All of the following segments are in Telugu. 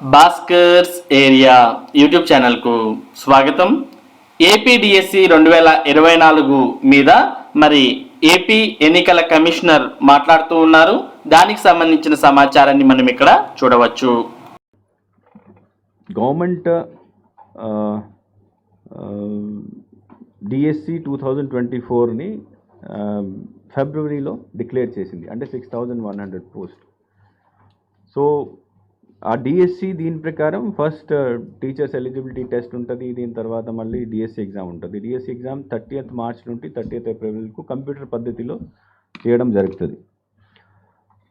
భాస్కర్స్ ఏరియా యూట్యూబ్ ఛానల్కు స్వాగతం. ఏపీడిఎస్సి రెండు వేల ఇరవై నాలుగు మీద మరి ఏపీ ఎన్నికల కమిషనర్ మాట్లాడుతూ ఉన్నారు. దానికి సంబంధించిన సమాచారాన్ని మనం ఇక్కడ చూడవచ్చు. Government DSC two thousand twenty ఫోర్ని ఫిబ్రవరిలో డిక్లేర్ చేసింది. అంటే six thousand one hundred post. So ఆ డిఎస్సి దీని ప్రకారం ఫస్ట్ టీచర్స్ ఎలిజిబిలిటీ టెస్ట్ ఉంటుంది దీని తర్వాత మళ్ళీ డిఎస్సి ఎగ్జామ్ ఉంటుంది. డిఎస్సి ఎగ్జామ్ థర్టీయత్ మార్చ్ నుండి థర్టీయత్ ఏప్రిల్కు కంప్యూటర్ పద్ధతిలో చేయడం జరుగుతుంది.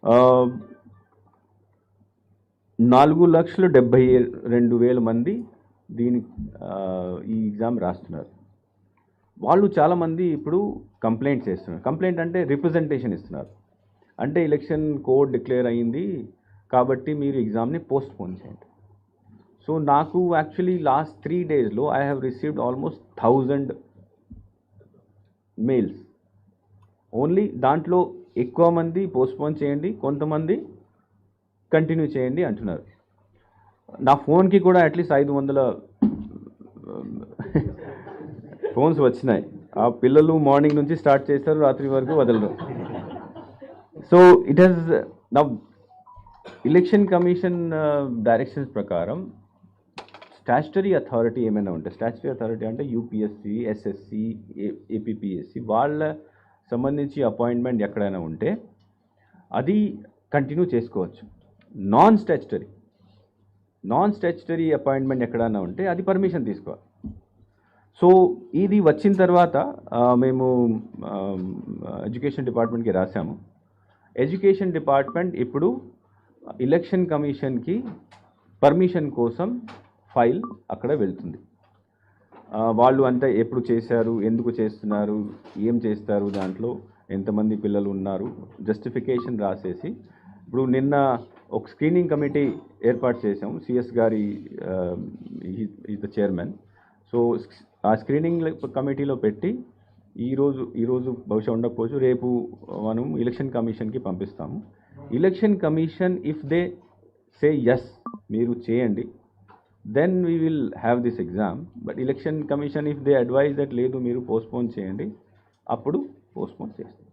Uh, నాలుగు లక్షల డెబ్భై రెండు వేల మంది దీని uh, ఈ ఎగ్జామ్ రాస్తున్నారు. వాళ్ళు చాలామంది ఇప్పుడు కంప్లైంట్ చేస్తున్నారు. కంప్లైంట్ అంటే రిప్రజెంటేషన్ ఇస్తున్నారు. అంటే ఎలక్షన్ కోడ్ డిక్లేర్ అయ్యింది కాబట్టి మీరు ఎగ్జామ్ని పోస్ట్ పోన్ చేయండి. సో నాకు యాక్చువల్లీ లాస్ట్ త్రీ డేస్లో I have received almost thousand mails only దాంట్లో ఎక్కువ మంది పోస్ట్పోన్ చేయండి కొంతమంది కంటిన్యూ చేయండి అంటున్నారు. నా ఫోన్కి కూడా అట్లీస్ట్ ఐదు వందల ఫోన్స్ వచ్చినాయి. ఆ పిల్లలు మార్నింగ్ నుంచి స్టార్ట్ చేస్తారు రాత్రి వరకు వదలరు. సో ఇట్ హెస్ నా ఎలక్షన్ కమిషన్ డైరెక్షన్స్ ప్రకారం స్టాచ్యుటరీ అథారిటీ ఏమైనా ఉంటే స్టాచ్యుటరీ అథారిటీ అంటే యూపీఎస్సి ఎస్ఎస్సి ఏపీపీఎస్సి వాళ్ళ సంబంధించి అపాయింట్మెంట్ ఎక్కడైనా ఉంటే అది కంటిన్యూ చేసుకోవచ్చు. Non statutory non statutory appointment ఎక్కడైనా ఉంటే అది పర్మిషన్ తీసుకోవాలి. సో ఇది వచ్చిన తర్వాత మేము ఎడ్యుకేషన్ డిపార్ట్మెంట్కి రాసాము ఎడ్యుకేషన్ డిపార్ట్మెంట్ ఇప్పుడు ఎలక్షన్ కమిషన్కి పర్మిషన్ కోసం ఫైల్ అక్కడ వెళ్తుంది. వాళ్ళు అంతా ఎప్పుడు చేశారు ఎందుకు చేస్తున్నారు ఏం చేస్తారు దాంట్లో ఎంతమంది పిల్లలు ఉన్నారు జస్టిఫికేషన్ రాసేసి ఇప్పుడు నిన్న ఒక స్క్రీనింగ్ కమిటీ ఏర్పాటు చేసాం సిఎస్ గారి ఈజ్ ద చైర్మన్ సో ఆ స్క్రీనింగ్ కమిటీలో పెట్టి ఈరోజు ఈరోజు బహుశా ఉండకపోవచ్చు రేపు మనం ఎలక్షన్ కమిషన్కి పంపిస్తాము. Election commission if they say yes మీరు చేయండి. Then we will have this exam but election commission if they advise that లేదు మీరు పోస్ట్పోన్ చేయండి అప్పుడు పోస్ట్పోన్ చేస్తాం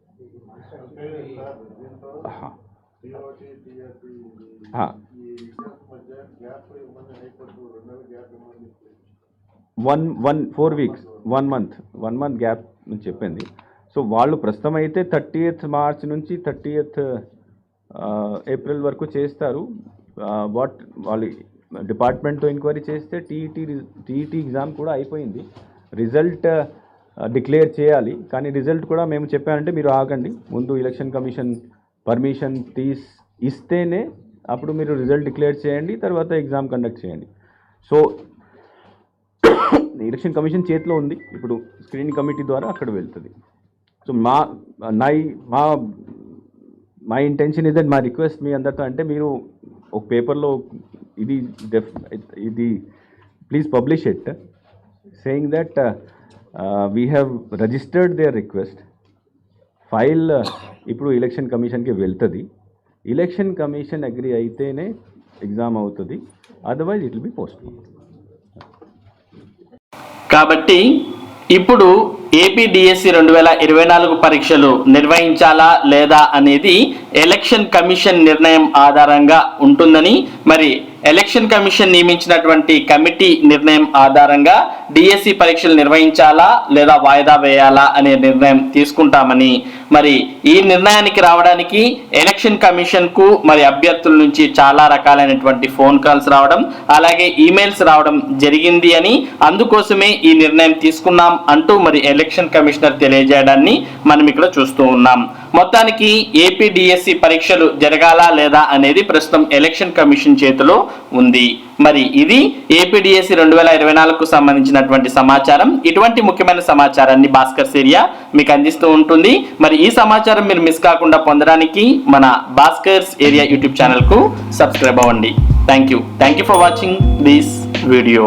one one four weeks one month one month gap నుంచి చెప్పింది. సో వాళ్ళు ప్రస్తుతం అయితే థర్టీయత్ మార్చ్ నుంచి థర్టీయత్ ఏప్రిల్ వరకు చేస్తారు. వాట్ వాళ్ళు డిపార్ట్మెంట్తో ఎంక్వైరీ చేస్తే టీఈటీ టీఈటీ ఎగ్జామ్ కూడా అయిపోయింది. రిజల్ట్ డిక్లేర్ చేయాలి. కానీ రిజల్ట్ కూడా మేము చెప్పానంటే మీరు ఆగండి. ముందు ఎలక్షన్ కమిషన్ పర్మిషన్ తీస్ ఇస్తేనే అప్పుడు మీరు రిజల్ట్ డిక్లేర్ చేయండి తర్వాత ఎగ్జామ్ కండక్ట్ చేయండి. సో ఎలక్షన్ కమిషన్ చేతిలో ఉంది. ఇప్పుడు స్క్రీనింగ్ కమిటీ ద్వారా అక్కడ వెళ్తుంది. సో మా నై మా మా ఇంటెన్షన్ ఇదే మా రిక్వెస్ట్ మీ అందరితో అంటే మీరు ఒక పేపర్లో ఇది ఇది please publish it saying that we have registered their request file ఇప్పుడు ఎలక్షన్ కమిషన్కి వెళ్తుంది. ఎలక్షన్ కమిషన్ అగ్రి అయితేనే ఎగ్జామ్ అవుతుంది. Otherwise it will be post కాబట్టి ఇప్పుడు ఏపీడిఎస్సి రెండు వేల ఇరవై నాలుగు పరీక్షలు నిర్వహించాలా లేదా అనేది ఎలక్షన్ కమిషన్ నిర్ణయం ఆధారంగా ఉంటుందని మరి ఎలక్షన్ కమిషన్ నియమించినటువంటి కమిటీ నిర్ణయం ఆధారంగా డిఎస్సి పరీక్షలు నిర్వహించాలా లేదా వాయిదా వేయాలా అనే నిర్ణయం తీసుకుంటామని మరి ఈ నిర్ణయానికి రావడానికి ఎలక్షన్ కమిషన్కు మరి అభ్యర్థుల నుంచి చాలా రకాలైనటువంటి ఫోన్ కాల్స్ రావడం అలాగే ఈమెయిల్స్ రావడం జరిగింది అని అందుకోసమే ఈ నిర్ణయం తీసుకున్నాం అంటూ మరి ఎలక్షన్ కమిషనర్ తెలియజేయడాన్ని మనం ఇక్కడ చూస్తూ ఉన్నాం. మొత్తానికి ఏపీ డిఎస్సి పరీక్షలు జరగాలా లేదా అనేది ప్రస్తుతం ఎలక్షన్ కమిషన్ చేతిలో ఉంది. మరి ఇది ఏపీడిఎస్సి రెండు వేల ఇరవై నాలుగుకు సంబంధించినటువంటి సమాచారం. ఇటువంటి ముఖ్యమైన సమాచారాన్ని భాస్కర్ ఏరియా మీకు అందిస్తూ ఉంటుంది. మరి ఈ సమాచారం మీరు మిస్ కాకుండా పొందడానికి మన భాస్కర్స్ ఏరియా యూట్యూబ్ ఛానల్కు సబ్స్క్రైబ్ అవ్వండి. Thank you thank you for watching this video